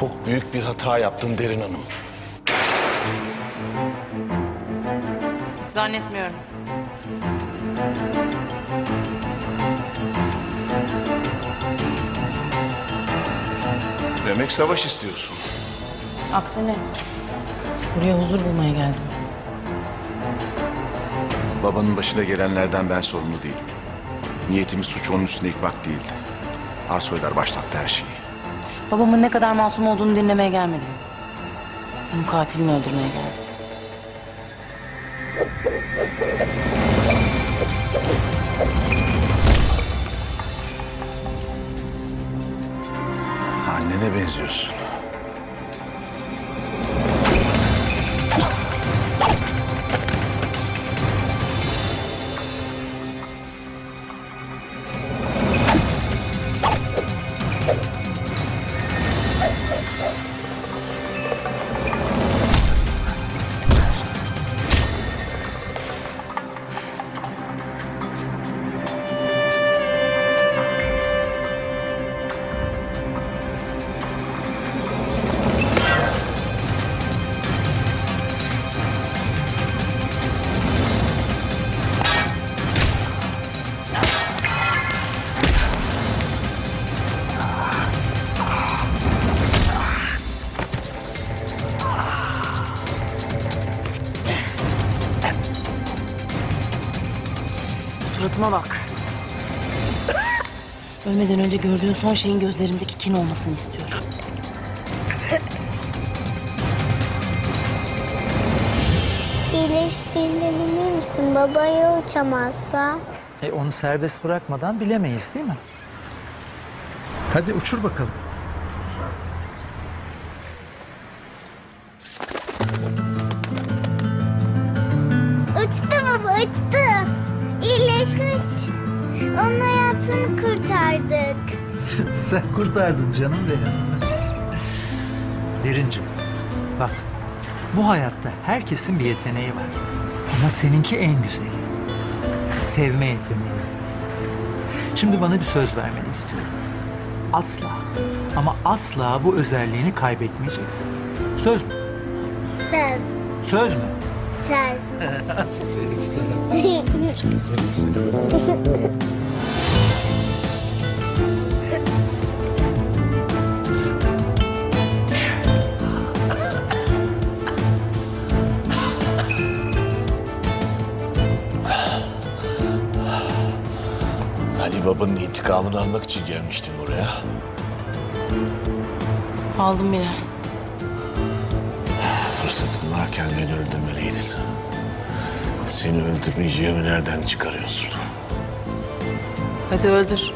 Çok büyük bir hata yaptın Derin Hanım. Hiç zannetmiyorum. Demek savaş istiyorsun. Aksine buraya huzur bulmaya geldim. Babanın başına gelenlerden ben sorumlu değilim. Niyetimiz suçu onun üstüne yıkmak değildi. Arsoylar başlattı her şeyi. Babamın ne kadar masum olduğunu dinlemeye gelmedim. Onun katilini öldürmeye geldim. Annene benziyorsun. Suratıma bak. Ölmeden önce gördüğün son şeyin gözlerimdeki kin olmasını istiyorum. İyileştiğinden emin misin? Baba ya uçamazsa? E onu serbest bırakmadan bilemeyiz değil mi? Hadi uçur bakalım. Uçtu baba uçtu. İyileşmiş. Onun hayatını kurtardık. Sen kurtardın canım benim. Derincim, bak bu hayatta herkesin bir yeteneği var. Ama seninki en güzeli. Sevme yeteneği. Şimdi bana bir söz vermeni istiyorum. Asla ama asla bu özelliğini kaybetmeyeceksin. Söz mü? Söz. Söz mü? Söz. Hani babanın intikamını almak için gelmiştim oraya. Aldım bile. Fırsatın varken beni öldürmeliydin. Seni öldürmeyeceğimi nereden çıkarıyorsun? Hadi öldür.